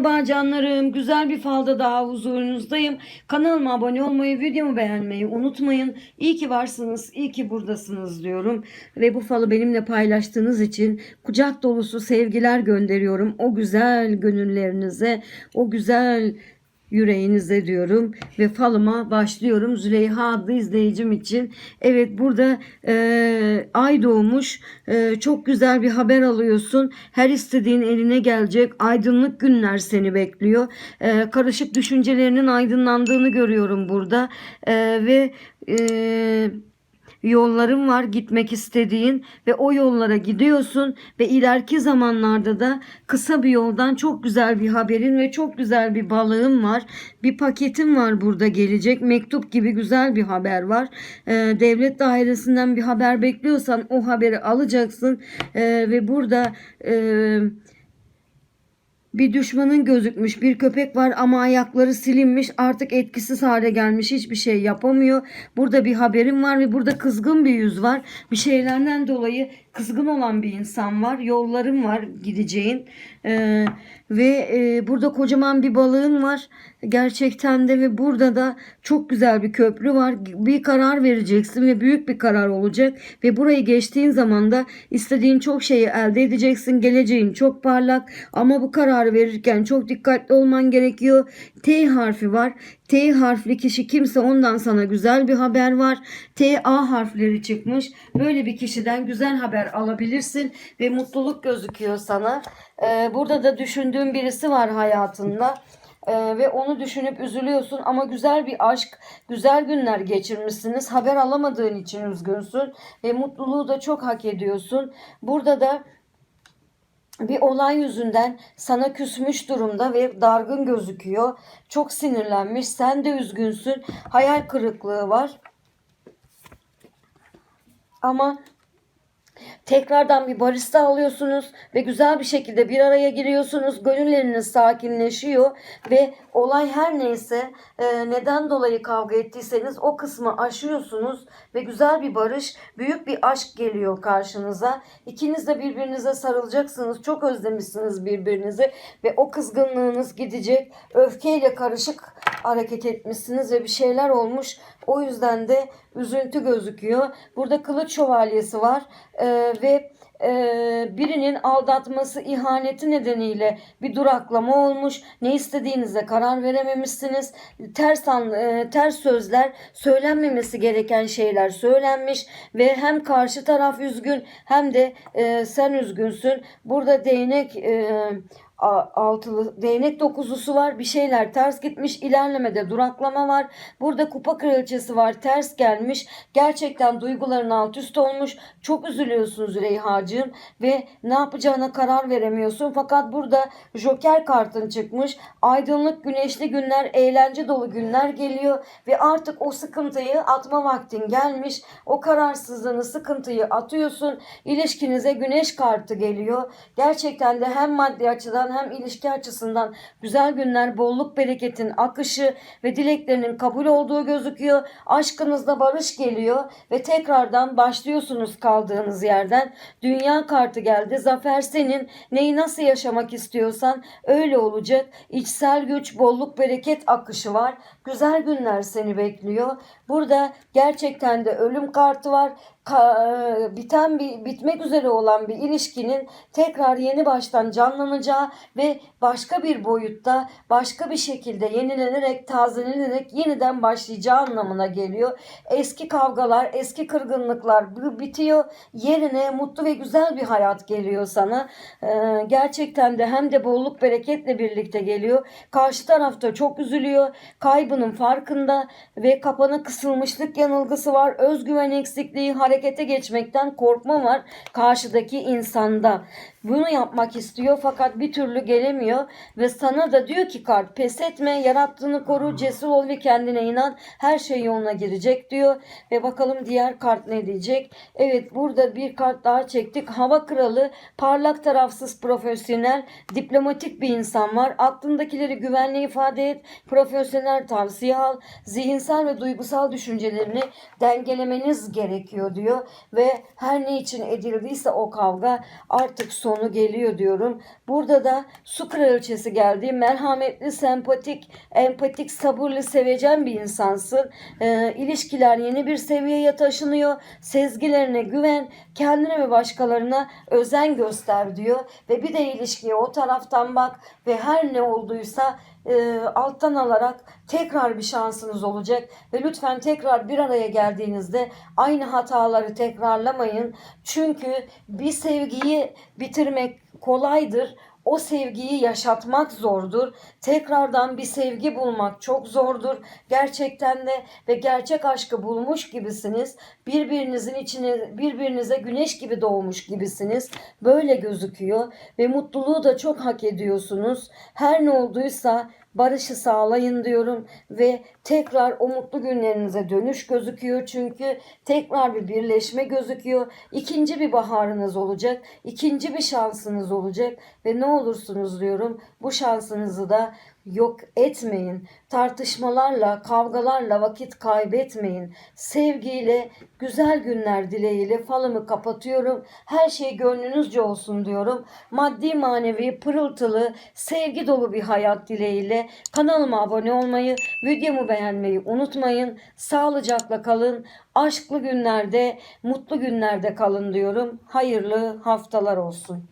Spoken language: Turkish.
Merhaba canlarım. Güzel bir falda daha huzurunuzdayım. Kanalıma abone olmayı, videomu beğenmeyi unutmayın. İyi ki varsınız, iyi ki buradasınız diyorum. Ve bu falı benimle paylaştığınız için kucak dolusu sevgiler gönderiyorum. O güzel gönüllerinize, o güzel yüreğinize diyorum ve falıma başlıyorum Züleyha adlı izleyicim için. Evet burada e, ay doğmuş E, çok güzel bir haber alıyorsun. Her istediğin eline gelecek. Aydınlık günler seni bekliyor. E, karışık düşüncelerinin aydınlandığını görüyorum burada E, ve e, yolların var gitmek istediğin ve o yollara gidiyorsun ve ileriki zamanlarda da kısa bir yoldan çok güzel bir haberin ve çok güzel bir balığın var. Bir paketin var burada gelecek. Mektup gibi güzel bir haber var. Ee, devlet dairesinden bir haber bekliyorsan o haberi alacaksın Ee, ve burada e, bir düşmanın gözükmüş. Bir köpek var ama ayakları silinmiş. Artık etkisiz hale gelmiş. Hiçbir şey yapamıyor. Burada bir haberim var ve burada kızgın bir yüz var. Bir şeylerden dolayı kızgın olan bir insan var. Yollarım var gideceğin. Ee, ve e, burada kocaman bir balığın var. Gerçekten de ve burada da çok güzel bir köprü var. Bir karar vereceksin ve büyük bir karar olacak. Ve burayı geçtiğin zaman da istediğin çok şeyi elde edeceksin. Geleceğin çok parlak ama bu kararı verirken çok dikkatli olman gerekiyor. T harfi var. T harfli kişi kimse ondan sana güzel bir haber var. T A harfleri çıkmış. Böyle bir kişiden güzel haber alabilirsin ve mutluluk gözüküyor sana. Ee, burada da düşündüğün birisi var hayatında. Ee, ve onu düşünüp üzülüyorsun ama güzel bir aşk, güzel günler geçirmişsiniz. Haber alamadığın için üzgünsün ve mutluluğu da çok hak ediyorsun. Burada da bir olay yüzünden sana küsmüş durumda ve dargın gözüküyor. Çok sinirlenmiş. Sen de üzgünsün. Hayal kırıklığı var. Ama Tekrardan bir barista alıyorsunuz ve güzel bir şekilde bir araya giriyorsunuz. Gönülleriniz sakinleşiyor ve olay her neyse e, neden dolayı kavga ettiyseniz o kısmı aşıyorsunuz ve güzel bir barış, büyük bir aşk geliyor karşınıza. İkiniz de birbirinize sarılacaksınız. Çok özlemişsiniz birbirinizi ve o kızgınlığınız gidecek. Öfkeyle karışık hareket etmişsiniz ve bir şeyler olmuş. O yüzden de üzüntü gözüküyor. Burada kılıç şövalyesi var Ee, ve e, birinin aldatması, ihaneti nedeniyle bir duraklama olmuş. Ne istediğinize karar verememişsiniz. Ters an, e, ters sözler, söylenmemesi gereken şeyler söylenmiş ve hem karşı taraf üzgün hem de e, sen üzgünsün. Burada değnek e, altılı değnek dokuzlusu var. Bir şeyler ters gitmiş. ilerlemede duraklama var. Burada kupa kraliçesi var. Ters gelmiş. Gerçekten duyguların alt üst olmuş. Çok üzülüyorsun Züleyha'cığım ve ne yapacağına karar veremiyorsun. Fakat burada Joker kartın çıkmış. Aydınlık güneşli günler, eğlence dolu günler geliyor ve artık o sıkıntıyı atma vaktin gelmiş. O kararsızlığını, sıkıntıyı atıyorsun. İlişkinize güneş kartı geliyor. Gerçekten de hem maddi açıdan hem ilişki açısından güzel günler, bolluk bereketin akışı ve dileklerinin kabul olduğu gözüküyor. Aşkınızda barış geliyor ve tekrardan başlıyorsunuz kaldığınız yerden. Dünya kartı geldi. Zafer senin. Neyi nasıl yaşamak istiyorsan öyle olacak. İçsel güç, bolluk, bereket akışı var. Güzel günler seni bekliyor. Burada gerçekten de ölüm kartı var. Ka- biten bir bitmek üzere olan bir ilişkinin tekrar yeni baştan canlanacağı ve başka bir boyutta başka bir şekilde yenilenerek tazelenerek yeniden başlayacağı anlamına geliyor. Eski kavgalar, eski kırgınlıklar bitiyor. Yerine mutlu ve güzel bir hayat geliyor sana. Ee, gerçekten de hem de bolluk bereketle birlikte geliyor. Karşı tarafta çok üzülüyor. Kaybının farkında ve kapana kısılmışlık yanılgısı var. Özgüven eksikliği, harekete geçmekten korkma var karşıdaki insanda. Bunu yapmak istiyor fakat bir türlü gelemiyor ve sana da diyor ki kart pes etme, yarattığını koru, cesur ol ve kendine inan. Her şey yoluna girecek diyor ve bakalım diğer kart ne diyecek. Evet burada bir kart daha çektik. Hava kralı, parlak tarafsız profesyonel, diplomatik bir insan var. Aklındakileri güvenle ifade et, profesyonel tavsiye al, zihinsel ve duygusal düşüncelerini dengelemeniz gerekiyor diyor ve her ne için edildiyse o kavga artık son sonu geliyor diyorum. Burada da su kraliçesi geldi. Merhametli, sempatik, empatik, sabırlı, sevecen bir insansın. Ee, ilişkiler yeni bir seviyeye taşınıyor. Sezgilerine güven, kendine ve başkalarına özen göster diyor. Ve bir de ilişkiye o taraftan bak ve her ne olduysa e, alttan alarak tekrar bir şansınız olacak ve lütfen tekrar bir araya geldiğinizde aynı hataları tekrarlamayın. Çünkü bir sevgiyi bitirmek kolaydır. O sevgiyi yaşatmak zordur. Tekrardan bir sevgi bulmak çok zordur. Gerçekten de ve gerçek aşkı bulmuş gibisiniz. Birbirinizin içine birbirinize güneş gibi doğmuş gibisiniz. Böyle gözüküyor ve mutluluğu da çok hak ediyorsunuz. Her ne olduysa barışı sağlayın diyorum ve tekrar o mutlu günlerinize dönüş gözüküyor çünkü tekrar bir birleşme gözüküyor. İkinci bir baharınız olacak, ikinci bir şansınız olacak ve ne olursunuz diyorum bu şansınızı da yok etmeyin. Tartışmalarla, kavgalarla vakit kaybetmeyin. Sevgiyle, güzel günler dileğiyle falımı kapatıyorum. Her şey gönlünüzce olsun diyorum. Maddi manevi pırıltılı, sevgi dolu bir hayat dileğiyle kanalıma abone olmayı, videomu beğenmeyi unutmayın. Sağlıcakla kalın. Aşklı günlerde, mutlu günlerde kalın diyorum. Hayırlı haftalar olsun.